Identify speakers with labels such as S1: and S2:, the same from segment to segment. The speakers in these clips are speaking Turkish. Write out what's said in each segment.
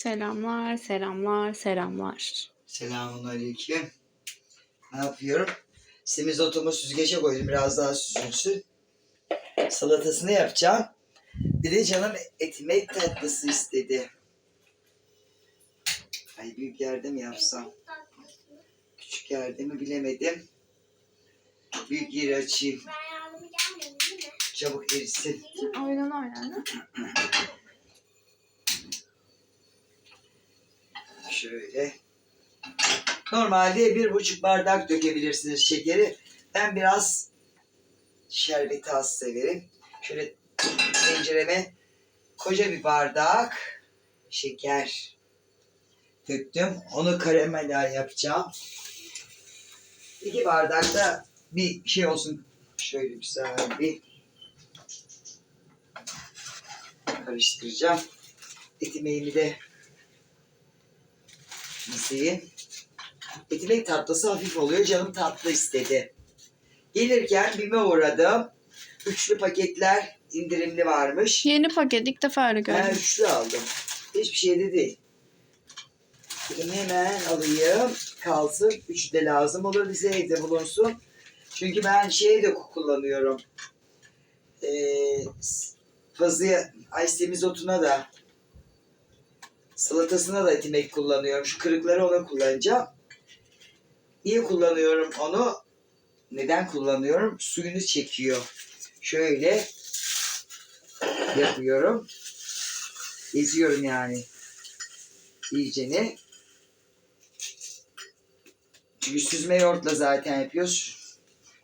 S1: Selamlar, selamlar, selamlar.
S2: Selamun aleyküm. Ne yapıyorum? Semizotumu süzgece koydum. Biraz daha süzülsün. Salatasını yapacağım. Bir de canım etimek tatlısı istedi. Ay büyük yerde mi yapsam? Küçük yerde mi bilemedim. Büyük yeri açayım. Çabuk erisin.
S1: Oynan oynan.
S2: Şöyle. Normalde bir buçuk bardak dökebilirsiniz şekeri. Ben biraz şerbeti az severim. Şöyle tencereme koca bir bardak şeker döktüm. Onu karamel yapacağım. İki bardak da bir şey olsun. Şöyle güzel bir karıştıracağım. Etimeğimi de dizeyim. Etimek tatlısı hafif oluyor. Canım tatlı istedi. Gelirken BİM'e uğradım. Üçlü paketler indirimli varmış.
S1: Yeni paket ilk defa öyle
S2: Ben
S1: gördüm.
S2: üçlü aldım. Hiçbir şey de değil. Dedim hemen alayım. Kalsın. Üçü de lazım olur bize evde bulunsun. Çünkü ben şeyi de kullanıyorum. Ee, fazla ay semizotuna da salatasına da etimek kullanıyorum. Şu kırıkları ona kullanacağım. Niye kullanıyorum onu? Neden kullanıyorum? Suyunu çekiyor. Şöyle yapıyorum. Eziyorum yani. İyicene. Çünkü süzme yoğurtla zaten yapıyoruz.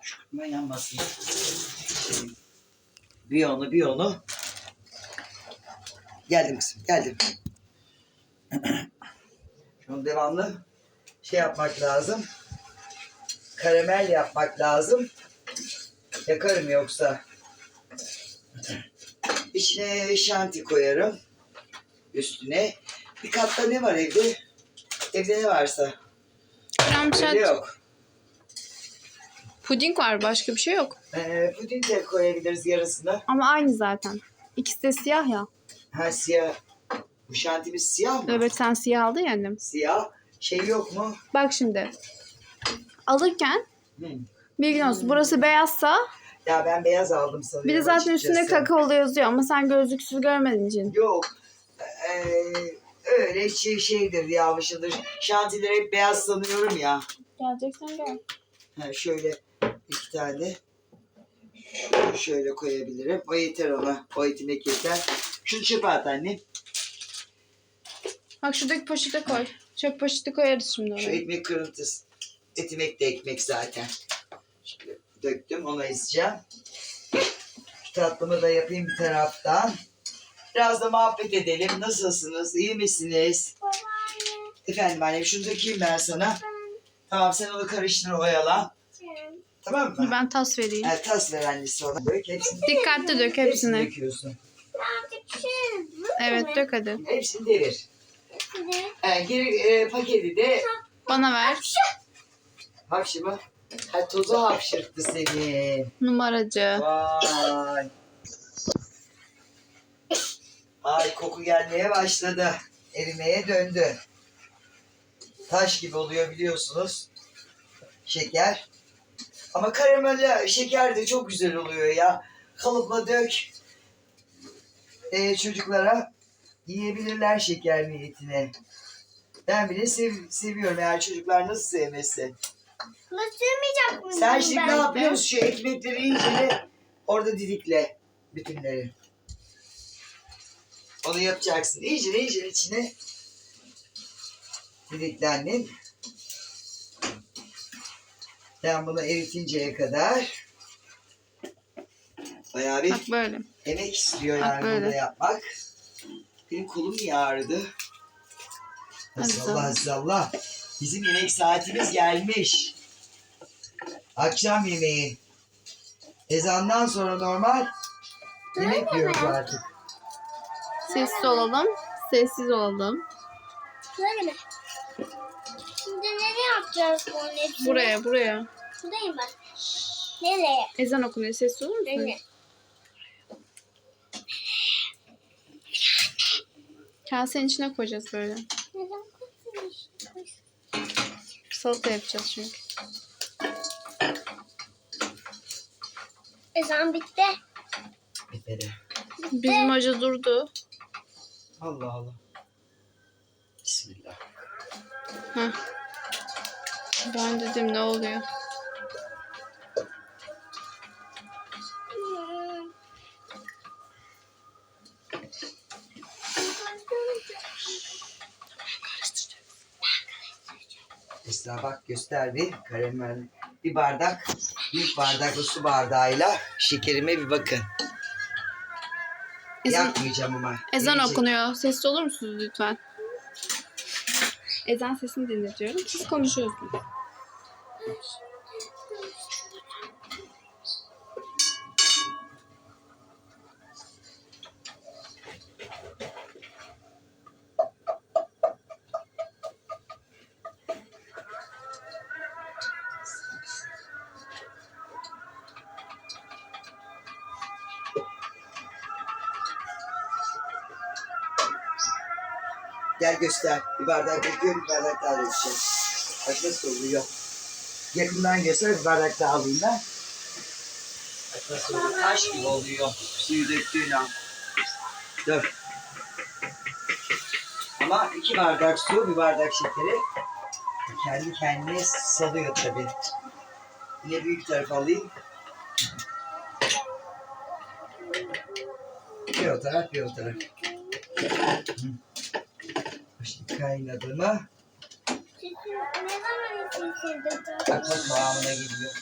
S2: Şu kutma yanmasın. Bir onu bir onu. Geldim kızım geldim. Şunu devamlı şey yapmak lazım. Karamel yapmak lazım. Yakarım yoksa. İçine şanti koyarım. Üstüne. Bir katta ne var evde? Evde ne varsa.
S1: Krem
S2: Evde
S1: şat,
S2: yok.
S1: puding var başka bir şey yok.
S2: Ee, puding de koyabiliriz yarısına.
S1: Ama aynı zaten. İkisi de siyah ya.
S2: Ha siyah. Bu şantimiz siyah mı?
S1: Evet sen siyah aldın ya annem.
S2: Siyah. Şey yok mu?
S1: Bak şimdi. Alırken
S2: Hı.
S1: bilgin olsun. Burası beyazsa
S2: Ya ben beyaz aldım sanıyorum.
S1: bir de zaten üstünde
S2: açıkçası.
S1: kakaolu yazıyor ama sen gözlüksüz görmediğin için.
S2: Yok. Ee, öyle şey şeydir yağmışıdır. Şantileri hep beyaz sanıyorum ya.
S1: Geleceksen gel.
S2: Ha, şöyle iki tane Şöyle- şöyle koyabilirim. O yeter ona. O etimek yeter. Şunu çöpe at anne.
S1: Bak şuradaki poşete koy. Çöp poşeti koyarız şimdi
S2: Şu
S1: oraya.
S2: ekmek kırıntısı. Etimek de ekmek zaten. Şöyle döktüm. Onu ezeceğim. Şu tatlımı da yapayım bir taraftan. Biraz da muhabbet edelim. Nasılsınız? İyi misiniz?
S3: Babaanne.
S2: Efendim annem şunu dökeyim ben sana. Tamam sen onu karıştır oyala.
S3: Ben
S2: Tamam mı?
S1: Ben tas vereyim.
S2: Ha, tas ver annesi ona. Dök hepsini.
S1: Dikkatli dök
S2: Hepsini
S1: hepsini.
S2: döküyorsun.
S3: şey.
S1: Evet dök hadi.
S2: Hepsini devir.
S3: Hadi.
S2: Ha, geri e, paketi de
S1: Bana ver.
S2: hapşı mı? Ha, tozu hapşırttı seni.
S1: Numaracı.
S2: Vay. Ay koku gelmeye başladı. Erimeye döndü. Taş gibi oluyor biliyorsunuz. Şeker. Ama karamelle şeker de çok güzel oluyor ya. Kalıpla dök. Ee, çocuklara yiyebilirler şeker niyetine. Ben bile sev- seviyorum. Eğer çocuklar nasıl sevmesi.
S3: Ama sığmayacak mıyım
S2: Sen şimdi ne
S3: ben?
S2: yapıyorsun? Şu ekmekleri iyice orada didikle bütünleri. Onu yapacaksın. İyice iyice içine didikle annem. Ben bunu eritinceye kadar bayağı bir
S1: Bak böyle.
S2: emek istiyor
S1: Bak
S2: yani
S1: böyle.
S2: bunu yapmak. Benim kolum niye ağrıdı?
S1: Azallah.
S2: Allah Allah. Bizim yemek saatimiz gelmiş. Akşam yemeği. Ezandan sonra normal yemek yiyoruz artık.
S1: Sessiz olalım. Sessiz olalım.
S3: Böyle mi? Şimdi nereye yapacağız bunun hepsini?
S1: Buraya buraya.
S3: Buradayım ben. Nereye?
S1: Ezan okunuyor. Sessiz olur musun?
S3: Nereye?
S1: Kasenin içine koyacağız böyle.
S3: Neden?
S1: Salata yapacağız çünkü.
S3: Ezan bitti.
S2: Biberi.
S1: Bizim hoca durdu.
S2: Allah Allah. Bismillah.
S1: Heh. Ben dedim ne oluyor?
S2: Göster bir karamel. Bir bardak, büyük bardaklı su bardağıyla şekerime bir bakın.
S1: Ezan,
S2: Yakmayacağım ama.
S1: ezan
S2: Gelecek.
S1: okunuyor. Sesli olur musunuz lütfen? Ezan sesini dinletiyorum. Siz konuşuyorsunuz.
S2: Gel göster. Bir bardak döküyorum, bir bardak daha dökeceğim. Bak nasıl oluyor. Yakından göster, bir bardak daha alayım ben. Bak nasıl oluyor. Taş gibi oluyor. Suyu döktüğün an. Dur. Ama iki bardak su, bir bardak şekeri kendi kendine salıyor tabii. Yine büyük tarafı alayım. Bir o taraf, bir o taraf. Şimdi kaynadı mı?
S3: Sütü ne zaman içirdi?
S2: Bak bak kıvamına geliyor.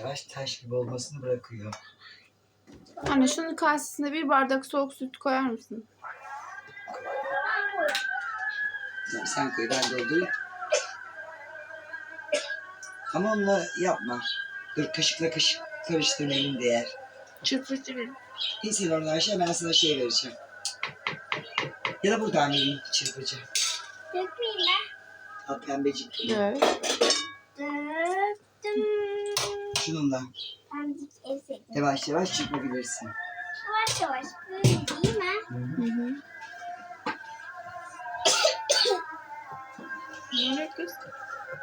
S2: Yavaş taş gibi olmasını bırakıyor.
S1: Anne şunun kasesine bir bardak soğuk süt koyar mısın?
S2: Tamam, sen koy ben doldurayım. Ama onunla yapma. Dur kaşıkla kaşık karıştırma elim değer.
S1: Çırpıcı bir.
S2: İnsin oradan aşağı ben sana şey vereceğim. Ya da buradan vereyim çırpıcı.
S3: Dökmeyeyim ben.
S2: Al pembecik.
S1: Evet.
S2: Şununla yavaş yavaş çırpabilirsin.
S3: Yavaş yavaş. Böyle değil mi?
S2: Hı hı.
S1: Ne kız?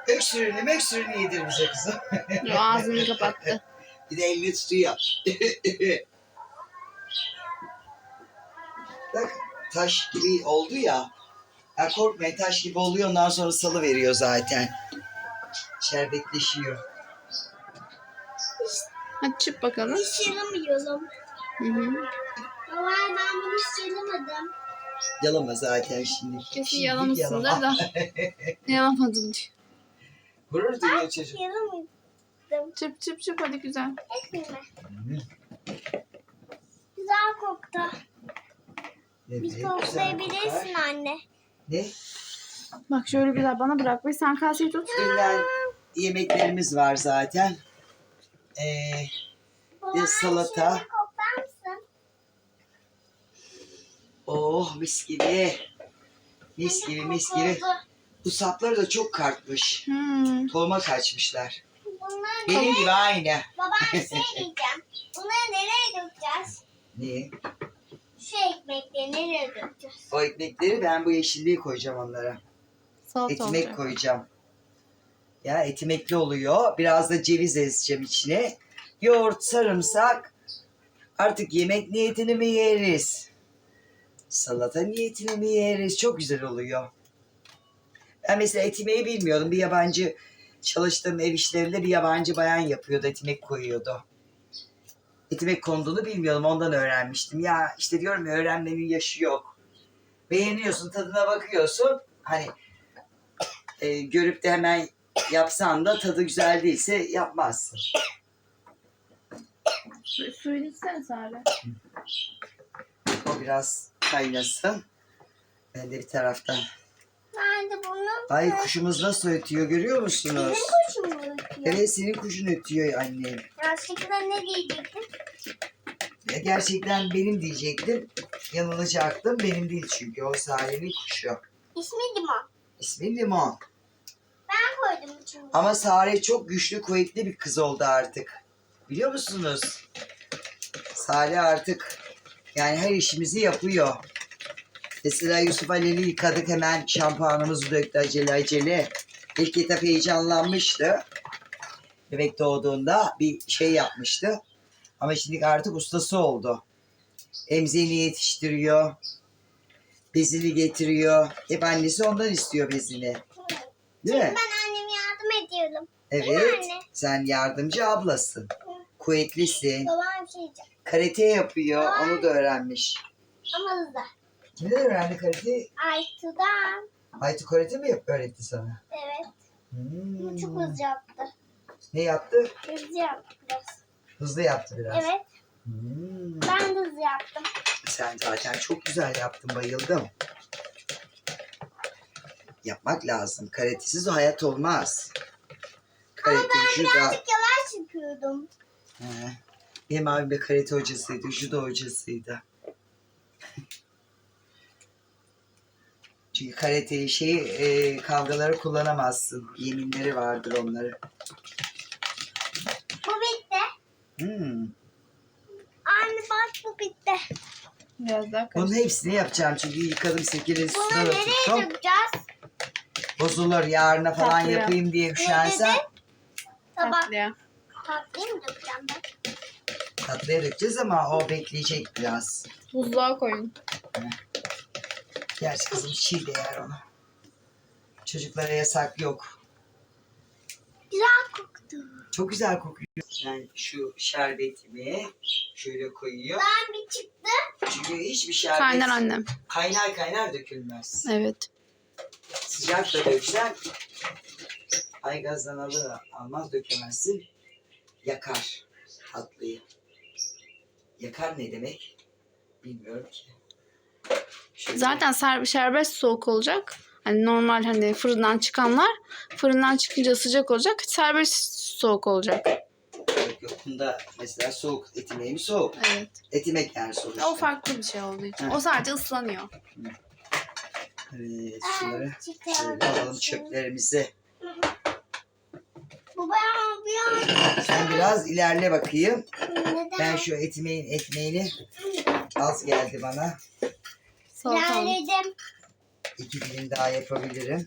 S2: Öksürüğünü möksürüğünü yedir bize kızım.
S1: Yo, Ağzını kapattı.
S2: Bir de elini tutuyor. Bak taş gibi oldu ya. Ya korkmayın taş gibi oluyor ondan sonra salı veriyor zaten. Şerbetleşiyor.
S1: Hadi çık bakalım.
S3: Hiç yalamıyorum.
S1: Hı hı.
S3: Ama ben bunu hiç yalamadım.
S2: Yalama zaten şimdi.
S1: Kesin yalamışsındır
S2: yalama.
S1: da. Yalamadım diyor.
S2: Gurur duyuyor çocuk.
S3: Yalamadım.
S1: Çıp çıp çıp hadi güzel.
S2: Hı.
S3: Güzel koktu.
S2: Evet,
S3: Bir koklayabilirsin anne.
S2: Ne?
S1: Bak şöyle güzel bana bırak ve sen kaseyi tut.
S2: Öğlen yemeklerimiz var zaten.
S3: Baba,
S2: salata. oh mis gibi. Mis gibi mis gibi. Bu sapları da çok kartmış.
S1: Hmm.
S2: Tohuma kaçmışlar.
S3: Bunlar
S2: Benim gibi aynı.
S3: Baba bir şey diyeceğim. Bunları nereye dökeceğiz?
S2: Niye?
S3: Şu ekmekleri nereye dökeceğiz?
S2: O ekmekleri ben bu yeşilliği koyacağım onlara.
S1: Salata
S2: Etimek
S1: olacak.
S2: koyacağım. Ya etimekli oluyor. Biraz da ceviz ezeceğim içine. Yoğurt, sarımsak. Artık yemek niyetini mi yeriz? Salata niyetini mi yeriz? Çok güzel oluyor. Ben mesela etimeği bilmiyordum. Bir yabancı çalıştığım ev işlerinde bir yabancı bayan yapıyordu. Etimek koyuyordu. Etimek konduğunu bilmiyordum. Ondan öğrenmiştim. Ya işte diyorum ya öğrenmenin yaşı yok. Beğeniyorsun, tadına bakıyorsun. Hani e, görüp de hemen yapsan da tadı güzel değilse yapmazsın.
S1: Su, suyunu içsene Sare.
S2: O biraz kaynasın. Ben de bir taraftan.
S3: Ben de bunu
S2: Ay kuşumuz nasıl ötüyor görüyor musunuz?
S3: Benim kuşum mu ötüyor?
S2: Evet senin kuşun ötüyor annem.
S3: Yanlışlıkla ne diyecektim?
S2: Ya gerçekten benim diyecektim. Yanılacaktım. Benim değil çünkü. O Sare'nin kuşu.
S3: İsmi Limon.
S2: İsmi Limon.
S3: Ben koydum çünkü.
S2: Ama Sare çok güçlü, kuvvetli bir kız oldu artık. Biliyor musunuz? Sare artık yani her işimizi yapıyor. Mesela Yusuf Ali'ni yıkadık hemen şampuanımızı döktü acele acele. İlk etap heyecanlanmıştı. Bebek doğduğunda bir şey yapmıştı. Ama şimdi artık ustası oldu. Emziğini yetiştiriyor. Bezini getiriyor. Hep annesi ondan istiyor bezini. Değil mi?
S3: Ben anneme yardım ediyorum.
S2: Evet.
S3: anne?
S2: Sen yardımcı ablasın. Kuvvetlisin.
S3: Babam şey diyecek.
S2: Karate yapıyor. Onu da öğrenmiş.
S3: Ama hızlı.
S2: Kimden öğrendi karate?
S3: Aytu'dan.
S2: Aytu karate mi yap- öğretti sana?
S3: Evet.
S2: Hmm.
S3: Bu çok hızlı yaptı.
S2: Ne yaptı?
S3: Hızlı yaptı biraz.
S2: Hızlı yaptı biraz.
S3: Evet.
S2: Hmm.
S3: Ben de hızlı yaptım.
S2: Sen zaten çok güzel yaptın. Bayıldım. Yapmak lazım. Karatesiz o hayat olmaz. Karate, judo.
S3: Birazcık yavaş yapıyordum.
S2: He. Benim abim de karate hocasıydı, judo hocasıydı. Çünkü karateyi şey e, kavgaları kullanamazsın. Yeminleri vardır onları.
S3: Bu bitti.
S2: Hmm.
S3: Anne bak bu bitti.
S1: Biraz daha
S2: Bunun hepsini yapacağım çünkü yıkadım sekirin
S3: Bunu
S2: üstüne de
S3: nereye
S2: tuttum.
S3: dökeceğiz?
S2: Bozulur yarına falan
S1: Tatlıya.
S2: yapayım diye üşensen
S3: Tabak.
S1: Tatlıya.
S3: Mı dökeceğim ben?
S2: tatlıya dökeceğiz ama o bekleyecek biraz.
S1: Buzluğa koyun.
S2: Gerçi kızım çiğ de yer onu. Çocuklara yasak yok.
S3: Güzel koktu.
S2: Çok güzel kokuyor. Yani şu şerbetimi şöyle koyuyor.
S3: Ben bir çıktı.
S2: Çünkü hiçbir şerbet
S1: Kaynar annem.
S2: kaynar kaynar dökülmez.
S1: Evet.
S2: Sıcak da döksen ay gazdan alır almaz dökemezsin. Yakar tatlıyı. Yakar ne demek? Bilmiyorum ki. Şöyle-
S1: Zaten ser- şerbet soğuk olacak. Hani normal hani fırından çıkanlar fırından çıkınca sıcak olacak. Serbest soğuk olacak.
S2: Yok, yok. Bunda mesela soğuk etimeği mi soğuk?
S1: Evet.
S2: Etimek yani sonuçta.
S1: O farklı bir şey olduğu için.
S2: Evet.
S1: O sadece ıslanıyor.
S2: Evet şunları
S3: Ben
S2: şöyle alalım çöplerimizi. Sen biraz ilerle bakayım.
S3: Neden?
S2: Ben şu etimeğin ekmeğini az geldi bana.
S3: İlerledim.
S2: İki dilim daha yapabilirim.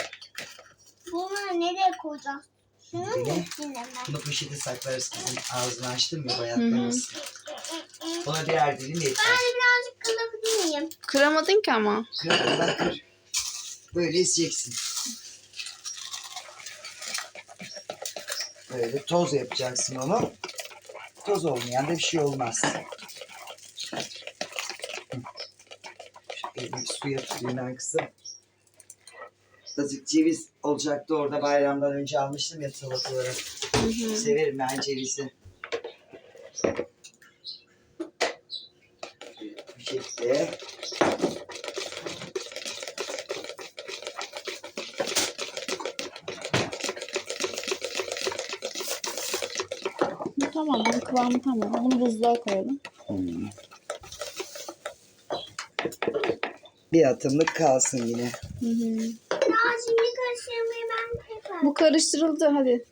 S3: Bunu nereye koyacağız? Şunun içine mi?
S2: Bunu poşete saklarız kızım. Ağzını açtım ya bayatlamasın. Ona birer dilim
S3: Ben
S2: yeter.
S3: de birazcık kılabilir miyim?
S1: Kıramadın ki ama.
S2: Kır Allah kır. Böyle ezeceksin. Böyle toz yapacaksın onu. Toz olmayan da bir şey olmaz. Elimi suya tutayım ben kızım. Azıcık ceviz olacaktı orada bayramdan önce almıştım ya salata olarak.
S1: Hı hı.
S2: Severim ben cevizi. Bu şekilde.
S1: Tamam. Bunun kıvamı tamam. Bunu buzluğa koyalım.
S2: Bir atımlık kalsın yine.
S1: Hı hı.
S3: Ya şimdi karıştırmayı ben tekrar.
S1: Bu karıştırıldı hadi.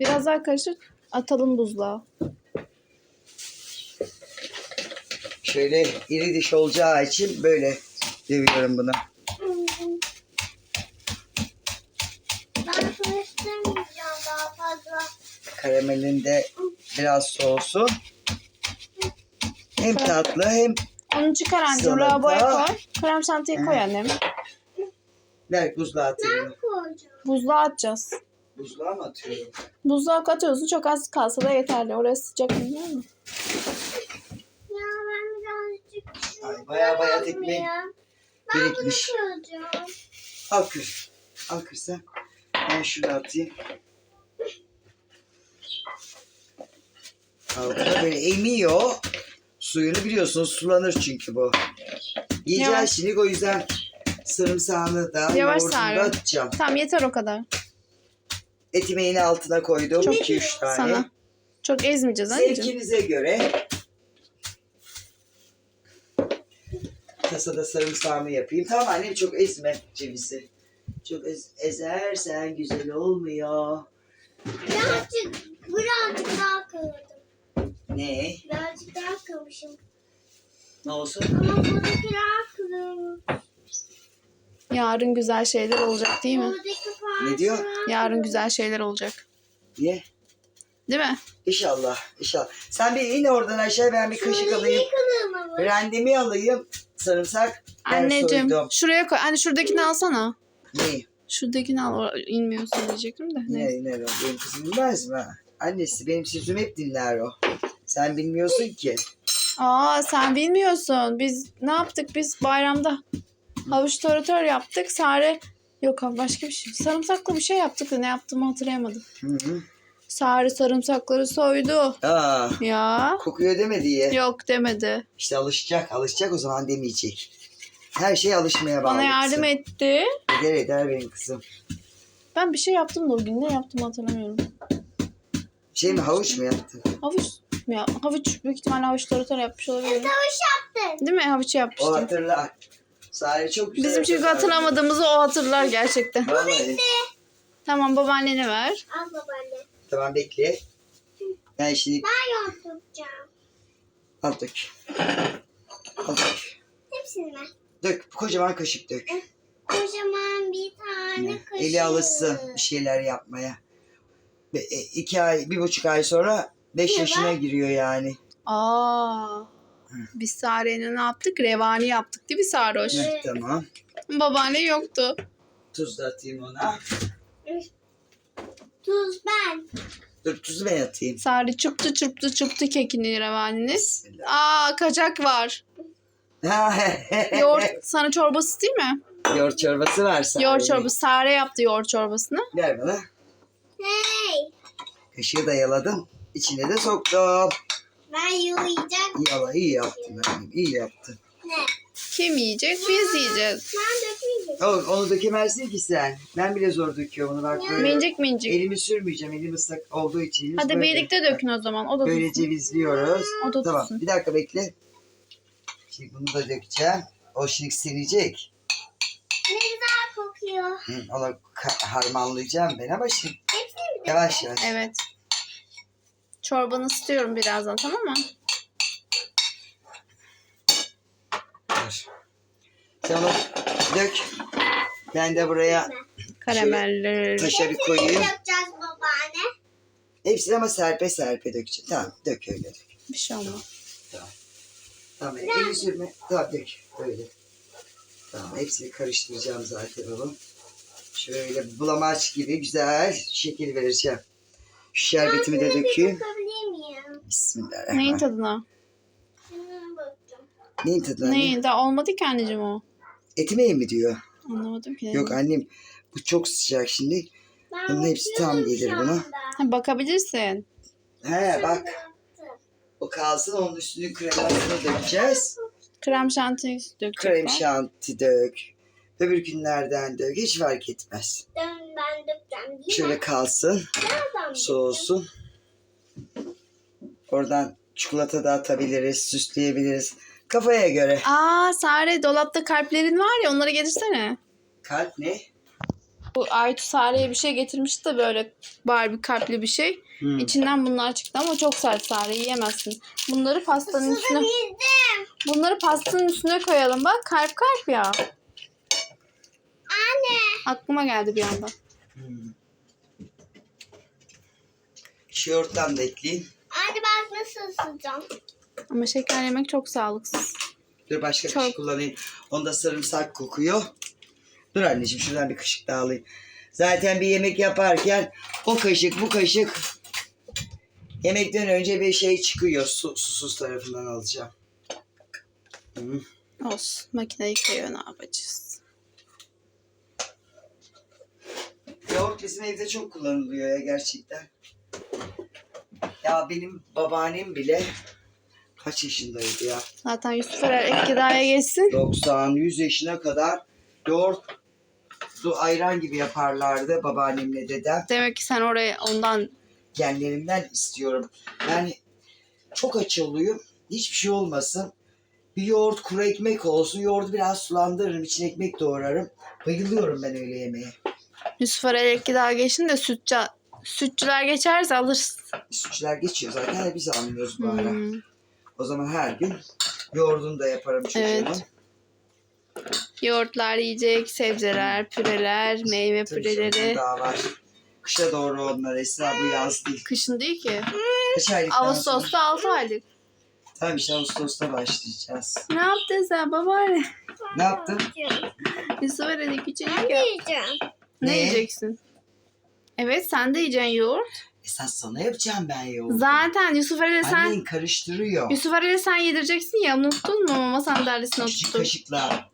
S1: Biraz daha karıştır. Atalım buzluğa.
S2: Şöyle iri diş olacağı için böyle dövüyorum bunu.
S3: Ben karıştırmayacağım daha fazla.
S2: Karamelin de biraz soğusun. Hem tatlı hem
S1: Onu çıkar anneciğim.
S2: Salata.
S1: Lavaboya koy. Krem şantiyi koy annem.
S2: ver buzluğa atıyorum.
S3: Koyacağım.
S1: Buzluğa atacağız.
S2: Buzluğa mı atıyorum?
S1: Buzluğa atıyorsun. Çok az kalsa da yeterli. Orası sıcak mı değil mi?
S3: Ya ben birazcık
S2: Ay, baya baya tekme
S3: ya. Ben bunu
S2: birikmiş.
S3: kıracağım.
S2: Al kır. Al kır sen. Ben şunu atayım. Altına böyle emiyor. Suyunu biliyorsunuz sulanır çünkü bu. Yiyeceğiz
S1: Yavaş.
S2: şimdi o yüzden sarımsağını da
S1: Yavaş
S2: yoğurdunu da atacağım.
S1: Tamam yeter o kadar.
S2: Etimeğini altına koydum.
S1: Çok
S2: 2-3 tane.
S1: Sana. Çok ezmeyeceğiz anneciğim.
S2: Zevkinize göre kasada sarımsağımı yapayım. Tamam annem çok ezme cevizi. Çok ez, ezersen güzel olmuyor.
S3: Birazcık, birazcık daha kırdım.
S2: Ne?
S3: Birazcık daha kırmışım.
S2: Ne olsun?
S3: Ama buradaki daha kırılmış.
S1: Yarın güzel şeyler olacak değil mi?
S3: Buradaki parça.
S2: Ne diyor?
S1: Yarın güzel şeyler olacak.
S2: Niye?
S1: Değil mi?
S2: İnşallah. İnşallah. Sen bir in oradan aşağı ben bir kaşık alayım. Rendemi alayım. Sarımsak. ben
S1: Anneciğim
S2: soydum.
S1: şuraya koy. Anne şuradakini alsana.
S2: Ne?
S1: Şuradakini al. İnmiyorsun diyecektim de. Neyse.
S2: Ne? Ne? o? Benim kızım bilmez mi? Annesi benim sözümü hep dinler o. Sen bilmiyorsun ki.
S1: Aa sen bilmiyorsun. Biz ne yaptık biz bayramda? Havuç toratör yaptık. Sare yok abi başka bir şey. Sarımsaklı bir şey yaptık da ne yaptığımı hatırlayamadım.
S2: Hı hı.
S1: Sare sarımsakları soydu.
S2: Aa,
S1: Ya.
S2: kokuyor deme diye.
S1: Yok demedi.
S2: İşte alışacak, alışacak o zaman demeyecek. Her şey alışmaya bağlı.
S1: Bana yardım
S2: kızım.
S1: etti.
S2: Eder eder benim kızım.
S1: Ben bir şey yaptım da o gün ne yaptım hatırlamıyorum.
S2: Şey mi havuç mu yaptın?
S1: Havuç mu ya? Havuç büyük ihtimalle havuç toratör yapmış olabilir.
S3: Savaş yaptın.
S1: Değil mi? Havuç
S2: O
S1: yapmıştım.
S2: hatırlar. Sare çok güzel.
S1: Bizim çünkü
S2: hatırlar.
S1: hatırlamadığımızı o hatırlar gerçekten.
S2: Vallahi.
S1: Tamam babaannene ver.
S3: Al babaanne.
S2: Tamam bekle. Ben şimdi
S3: Ben yoğurtacağım.
S2: al dök. Al dök.
S3: Hepsini mi?
S2: Dök. Kocaman kaşık dök.
S3: Kocaman bir tane kaşık.
S2: Eli alışsın bir şeyler yapmaya. Ve, e, iki ay, bir buçuk ay sonra beş
S3: Ne
S2: yaşına
S3: var?
S2: giriyor yani.
S1: Aa. Biz Sare'yle ne yaptık? Revani yaptık değil mi Saroş?
S2: Heh, tamam.
S1: Babaanne yoktu.
S2: Tuz da atayım ona.
S3: Tuz ben.
S2: Dur tuzu ben atayım.
S1: Sare çırptı çırptı çırptı kekini revaniniz. Aa kaçak var. Yoğurt sana çorbası değil mi?
S2: Yoğurt çorbası var sana.
S1: Yoğurt çorbası. Sare yaptı yoğurt çorbasını.
S2: Ver bana.
S3: Hey.
S2: Kaşığı da yaladım. İçine de soktum.
S3: Ben yoğuracağım.
S2: Yala iyi yaptın benim. iyi yaptın.
S3: Ne?
S1: Kim yiyecek? Biz yiyeceğiz.
S3: Ben dökmeyeceğim.
S2: Onu, onu dökemezsin ki sen. Ben bile zor döküyorum onu bak böyle.
S1: Mincik mincik.
S2: Elimi sürmeyeceğim. Elim ıslak olduğu için. elimiz
S1: Hadi
S2: böyle.
S1: birlikte dökün o zaman. O da
S2: Böyle
S1: tutsun.
S2: cevizliyoruz.
S1: O da
S2: Tamam
S1: tutsun.
S2: bir dakika bekle. Şimdi bunu da dökeceğim. O şimdi silecek.
S3: Ne güzel kokuyor.
S2: Hı, onu ka- harmanlayacağım ben ama şimdi
S3: Hepsini mi dökeceğim?
S2: yavaş yavaş.
S1: Evet. Çorbanı ısıtıyorum birazdan tamam mı?
S2: Dur. Sen onu dök. Ben de buraya
S1: Karameller.
S2: kaşarı
S3: Hepsini
S2: koyayım.
S3: babaanne.
S2: Hepsini ama serpe serpe dökeceğim. Tamam dök öyle dök.
S1: Bir şey olmaz.
S2: Tamam eli sürme. Tamam dök. Öyle. Tamam hepsini karıştıracağım zaten onu. Şöyle bulamaç gibi güzel şekil vereceğim. Şu şerbetimi de
S3: Ben
S2: dökeyim. Bismillahirrahmanirrahim.
S1: Neyin tadına?
S2: Neyin tadı anne?
S1: Neyin? Daha olmadı ki anneciğim o.
S2: Etimeği mi diyor?
S1: Anlamadım ki.
S2: Yok annem bu çok sıcak şimdi.
S3: Ben
S2: Bunun hepsi tam gelir buna.
S1: Ha, bakabilirsin.
S2: He bak o kalsın onun üstünü kremasını dökeceğiz.
S1: Krem şanti dökecek.
S2: Krem şanti dök. Öbür günlerden dök. Hiç fark etmez.
S3: Ben, ben dökeceğim değil mi?
S2: Şöyle kalsın. Soğusun. Oradan çikolata da atabiliriz. Süsleyebiliriz. Kafaya göre.
S1: Aa Sare dolapta kalplerin var ya onları getirsene.
S2: Kalp ne?
S1: Bu Aytu Sare'ye bir şey getirmişti de böyle Barbie kalpli bir şey.
S2: Hmm.
S1: İçinden bunlar çıktı ama çok sert Sare yiyemezsin. Bunları pastanın üstüne bunları pastanın üstüne koyalım bak kalp kalp ya.
S3: Anne.
S1: Aklıma geldi bir anda.
S2: Hmm. Şu yoğurttan da ekleyeyim.
S3: Anne bak nasıl ısıtacağım.
S1: Ama şeker yemek çok sağlıksız.
S2: Dur başka
S1: Çok.
S2: kaşık kullanayım. Onda sarımsak kokuyor. Dur anneciğim şuradan bir kaşık daha alayım. Zaten bir yemek yaparken o kaşık bu kaşık yemekten önce bir şey çıkıyor. Su, susuz tarafından alacağım. Hı.
S1: Olsun. Makine yıkıyor ne yapacağız.
S2: Yoğurt bizim evde çok kullanılıyor ya gerçekten. Ya benim babaannem bile kaç yaşındaydı ya?
S1: Zaten Yusuf Erer ek gıdaya geçsin.
S2: 90-100 yaşına kadar yoğurt su ayran gibi yaparlardı babaannemle dedem.
S1: Demek ki sen oraya ondan
S2: Genlerimden istiyorum. Yani çok açılıyım. Hiçbir şey olmasın. Bir yoğurt kuru ekmek olsun. Yoğurdu biraz sulandırırım. içine ekmek doğrarım. Bayılıyorum ben öyle yemeğe.
S1: Yusuf Erer ek gıdaya geçsin de sütçü, sütçüler geçerse alırız.
S2: Sütçüler geçiyor zaten. Biz almıyoruz bu ara.
S1: Hmm.
S2: O zaman her gün yoğurdunu da yaparım çocuğumun.
S1: Evet. Yoğurtlar yiyecek, sebzeler, püreler, meyve
S2: Tabii
S1: püreleri.
S2: Daha var. Kışa doğru onlar Esra bu yaz değil.
S1: Kışın değil ki.
S2: Kaç sonra?
S1: Ağustos'ta 6 aylık.
S2: Tamam işte Ağustos'ta başlayacağız.
S1: Ne yaptın sen babaanne?
S2: Ne yaptın?
S1: Yusuf Erer'i küçücük
S3: de
S1: ya.
S3: yiyeceğim.
S1: Ne,
S2: Ne?
S1: yiyeceksin? Evet sen de yiyeceksin yoğurt.
S2: Esas sana yapacağım ben yoğurdu.
S1: Zaten Yusuf Erer'e sen
S2: Annen karıştırıyor.
S1: Yusuf Erer'e sen yedireceksin ya unuttun mu mama sandalyesine
S2: Küçük
S1: oturttun.
S2: kaşıkla.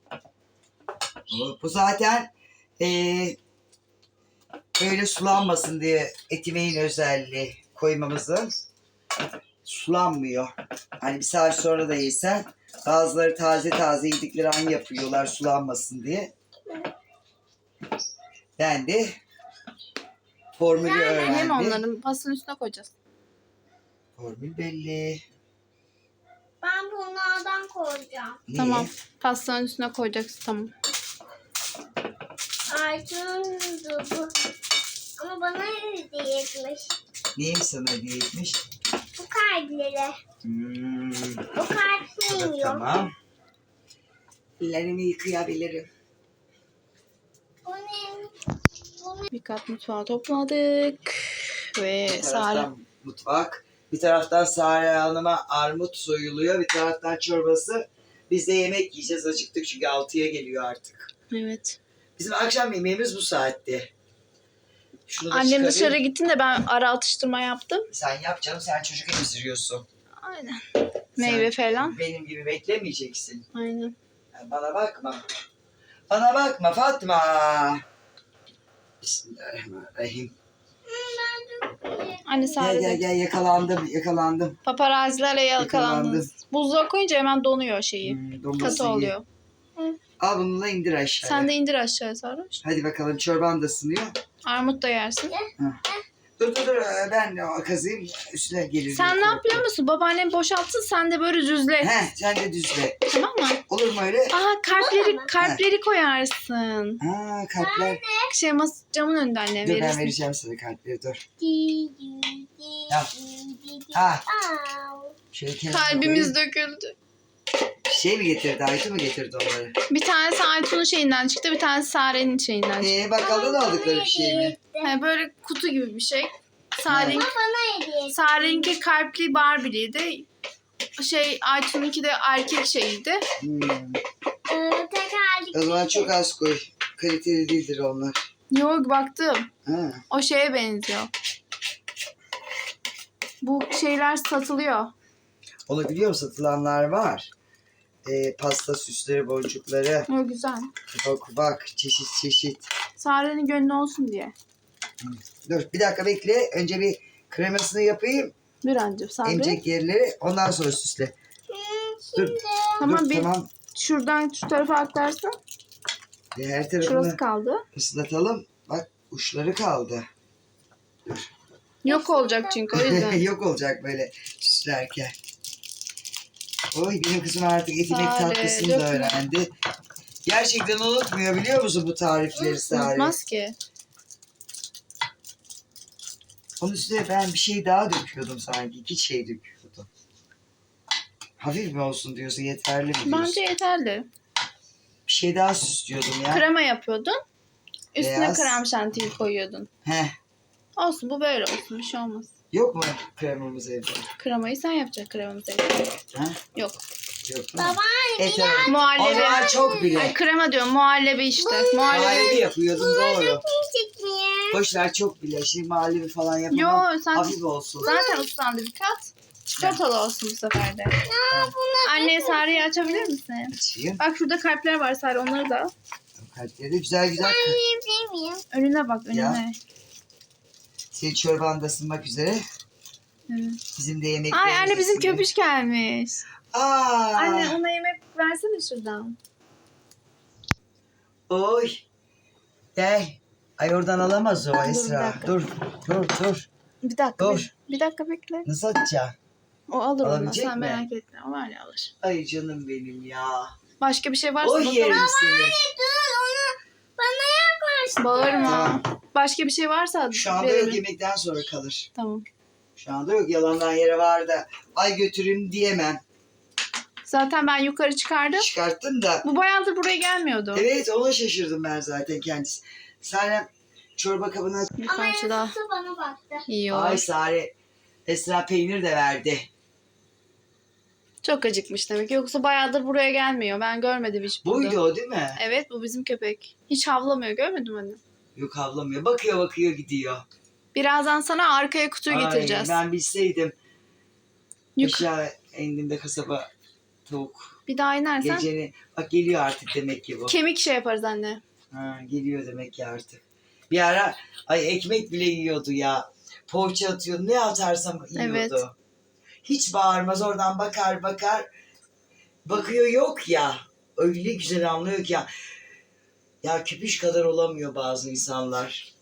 S2: Bu, bu zaten eee böyle sulanmasın diye etimeğin özelliği koymamızın sulanmıyor. Hani bir saat sonra da yesen bazıları taze taze yedikleri an yapıyorlar sulanmasın diye. Ben de formülü
S1: Hem
S2: öğrendim.
S1: onların pastanın üstüne koyacağız.
S2: Formül belli.
S3: Ben bunlardan koyacağım.
S2: Niye?
S1: Tamam. Pastanın üstüne koyacaksın tamam.
S3: Aytun bu. Ama bana hediye etmiş.
S2: Neyim sana hediye etmiş?
S3: Bu kalpleri.
S2: Hmm.
S3: O kalp sevmiyor.
S2: Tamam. Ellerimi yıkayabilirim.
S3: Bu ne? Bu ne?
S1: Bir kat mutfağı topladık. Ve Sare.
S2: mutfak, bir taraftan Sare Hanım'a armut soyuluyor, bir taraftan çorbası. Biz de yemek yiyeceğiz. Acıktık çünkü 6'ya geliyor artık.
S1: Evet.
S2: Bizim akşam yemeğimiz bu saatte. Şunu da
S1: Annem
S2: çıkarayım.
S1: dışarı gittin de ben ara atıştırma yaptım.
S2: Sen yap canım, sen çocuk emziriyorsun.
S1: Aynen.
S2: Sen
S1: Meyve falan.
S2: Benim gibi beklemeyeceksin.
S1: Aynen.
S2: Yani Bana bakma. Bana bakma Fatma. Bismillahirrahmanirrahim.
S1: Anne
S2: Gel gel
S1: de.
S2: gel yakalandım yakalandım.
S1: Paparazilerle yakalandınız.
S2: Yakalandım.
S1: Buzluğa koyunca hemen donuyor şeyi.
S2: Hmm,
S1: Katı
S2: iyi.
S1: oluyor.
S2: Al bununla indir aşağıya.
S1: Sen de indir aşağıya Sarhoş.
S2: Hadi bakalım çorban da ısınıyor.
S1: Armut da yersin.
S2: Dur dur dur ee, ben o kazıyım üstüne gelir.
S1: Sen ne yapıyor musun? Babaannem boşaltsın sen de böyle düzle.
S2: He sen de düzle.
S1: Tamam mı?
S2: Olur mu öyle?
S1: Aa kalpleri kalpleri koyarsın.
S2: Ha kalpler.
S1: Şey mas camın önünde annem
S2: Dur ben
S1: verirsin.
S2: vereceğim sana kalpleri dur.
S3: Di.
S2: Ha şöyle kenara
S1: Kalbimiz
S2: koyayım.
S1: döküldü.
S2: Şey mi getirdi Aytu mu getirdi onları?
S1: Bir tanesi Aytun'un şeyinden çıktı, bir tanesi Sare'nin şeyinden çıktı.
S2: Ee, bakkaldan aldıkları bir şey mi?
S1: Yani böyle kutu gibi bir şey. Sare'nin
S3: Ama bana hediye etti.
S1: Sare'ninki kalpli Barbie'liydi. Şey Aytun'unki de erkek şeyiydi.
S2: Hmm.
S3: Ee, tekerlekli
S2: O zaman çok az koy. Kaliteli değildir onlar.
S1: Yok baktım.
S2: Ha.
S1: O şeye benziyor. Bu şeyler satılıyor.
S2: Onu biliyorum satılanlar var. Ee, pasta süsleri, boncukları,
S1: O güzel.
S2: kubak kubak, çeşit çeşit.
S1: Sare'nin gönlü olsun diye.
S2: Dur bir dakika bekle. Önce bir kremasını yapayım.
S1: Bir önce Sare.
S2: Emecek yerleri ondan sonra süsle. Dur.
S1: Tamam
S2: Dur
S1: bir
S2: tamam.
S1: şuradan şu tarafa aktarsın.
S2: Bir her
S1: Şurası
S2: tarafını
S1: kaldı.
S2: ıslatalım. Bak uçları kaldı.
S1: Yok olacak çünkü o yüzden.
S2: Yok olacak böyle süslerken. Oy benim kızım artık etimek
S1: Sare,
S2: tatlısını da
S1: dökme.
S2: öğrendi. Gerçekten unutmuyor biliyor musun bu tarifleri Sare?
S1: Unutmaz ki.
S2: Onun üstüne ben bir şey daha döküyordum sanki. İki şey döküyordum. Hafif mi olsun diyorsun yeterli mi diyorsun?
S1: Bence yeterli.
S2: Bir şey daha süslüyordum ya.
S1: Krema yapıyordun. Üstüne
S2: Beyaz.
S1: krem şantiyi koyuyordun.
S2: Heh.
S1: Olsun bu böyle olsun bir şey olmaz.
S2: Yok mu kremamız evde?
S1: Kremayı sen yapacaksın kremamızı.
S2: Ha?
S1: Yok.
S2: Yok.
S3: Babaanne
S2: E, tabii. O
S1: Muhallebi.
S2: zaman çok
S1: Ay
S2: bile.
S1: krema diyorum muhallebi işte. Muhallebi.
S2: Muhallebi yapıyordum doğru. Boşver çok bile. Şimdi muhallebi falan yapamam.
S1: Yo sen
S2: Hafif olsun.
S1: zaten ıslandı bir kat. Çikolatalı olsun bu sefer de.
S3: Aa, buna
S1: Anne Sare'yi açabilir misin?
S2: Açayım.
S1: Bak şurada kalpler var Sare onları da al.
S2: Kalpleri de güzel güzel. kır.
S3: yiyebilir miyim?
S1: Önüne bak önüne.
S2: Ya. Senin çorban da ısınmak üzere.
S1: Evet.
S2: Bizim de yemeklerimiz.
S1: Ay anne bizim köpüş gelmiş.
S2: Aa.
S1: Anne ona yemek versene şuradan.
S2: Oy. Gel. Ay oradan alamaz o
S1: Dur, bir
S2: Esra.
S1: dakika.
S2: Dur. Dur dur.
S1: Bir dakika.
S2: Dur.
S1: Bir, bir dakika bekle.
S2: Nasıl atacaksın?
S1: O alır onu
S2: Alabilecek
S1: sen
S2: mi?
S1: merak etme. O var ya alır.
S2: Ay canım benim ya.
S1: Başka bir şey varsa
S2: Oy
S1: bakalım.
S2: yerim seni.
S3: Dur onu bana yaklaş.
S1: Bağırma.
S2: Tamam.
S1: Başka bir şey varsa
S2: Şu anda
S1: verelim.
S2: yok yemekten sonra kalır.
S1: Tamam.
S2: Şu anda yok yalandan yere var da. Ay götüreyim diyemem.
S1: Zaten ben yukarı çıkardım.
S2: Çıkarttın da.
S1: Bu bayağıdır buraya gelmiyordu.
S2: Evet ona şaşırdım ben zaten kendisi. Sana çorba kabına...
S1: Bir
S3: Ama
S1: parça daha
S3: yarısı bana baktı.
S1: yiyor.
S2: Ay Sare. Esra peynir de verdi.
S1: Çok acıkmış demek. Yoksa bayağıdır buraya gelmiyor. Ben görmedim hiç burada.
S2: Buydu o değil mi?
S1: Evet bu bizim köpek. Hiç havlamıyor görmedin mi anne?
S2: Yok avlamıyor. Bakıyor bakıyor gidiyor.
S1: Birazdan sana arkaya kutuyu
S2: Ay,
S1: getireceğiz.
S2: ben bilseydim.
S1: Yuk-
S2: Aşağı indiğimde kasaba tavuk.
S1: Bir daha inersen
S2: Geceni. Bak geliyor artık demek ki bu.
S1: kemik şey yaparız anne.
S2: Ha, geliyor demek ki artık. Bir ara ay ekmek bile yiyordu ya. Poğaça atıyordu. Ne atarsam yiyordu.
S1: Evet.
S2: Hiç bağırmaz oradan bakar bakar. Bakıyor yok ya. Öyle güzel anlıyor ki ya. Ya küpüş kadar olamıyor bazı insanlar.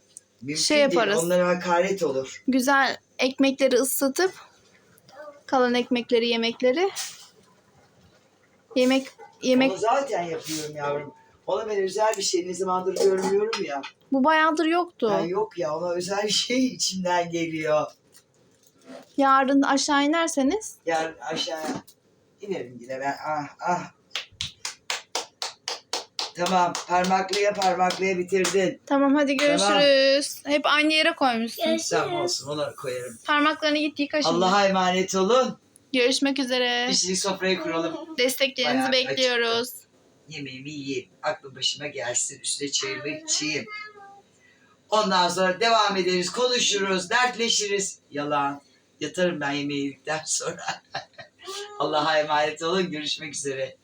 S2: Mümkün
S1: Şey
S2: değil.
S1: yaparız.
S2: Onlara hakaret olur.
S1: Güzel ekmekleri ıslatıp kalan ekmekleri yemekleri yemek yemek
S2: Onu zaten yapıyorum yavrum. Ona ben özel bir şey ne zamandır görmüyorum ya.
S1: bu bayağıdır yoktu.
S2: Ben yok ya ona özel bir şey içimden geliyor.
S1: Yarın aşağı inerseniz
S2: Yarın aşağıya inerim yine ben. Ah ah. Tamam parmaklaya parmaklaya bitirdin.
S1: tamam hadi görüşürüz. Hep aynı yere koymuşsun.
S3: Görüşürüz.
S2: Tamam olsun onu koyarım.
S1: Parmaklarını git yıka şimdi.
S2: Allah'a emanet olun.
S1: Görüşmek üzere.
S2: Bir şey sofrayı kuralım.
S1: Desteklerinizi
S2: Bayağı
S1: bekliyoruz.
S2: Yemeğimi yiyeyim. Aklım başıma gelsin. Üstüne çayımı içeyim. Ondan sonra devam ederiz. Konuşuruz. Dertleşiriz. Yalan. Yatarım ben yemeği yedikten sonra. Allah'a emanet olun. Görüşmek üzere.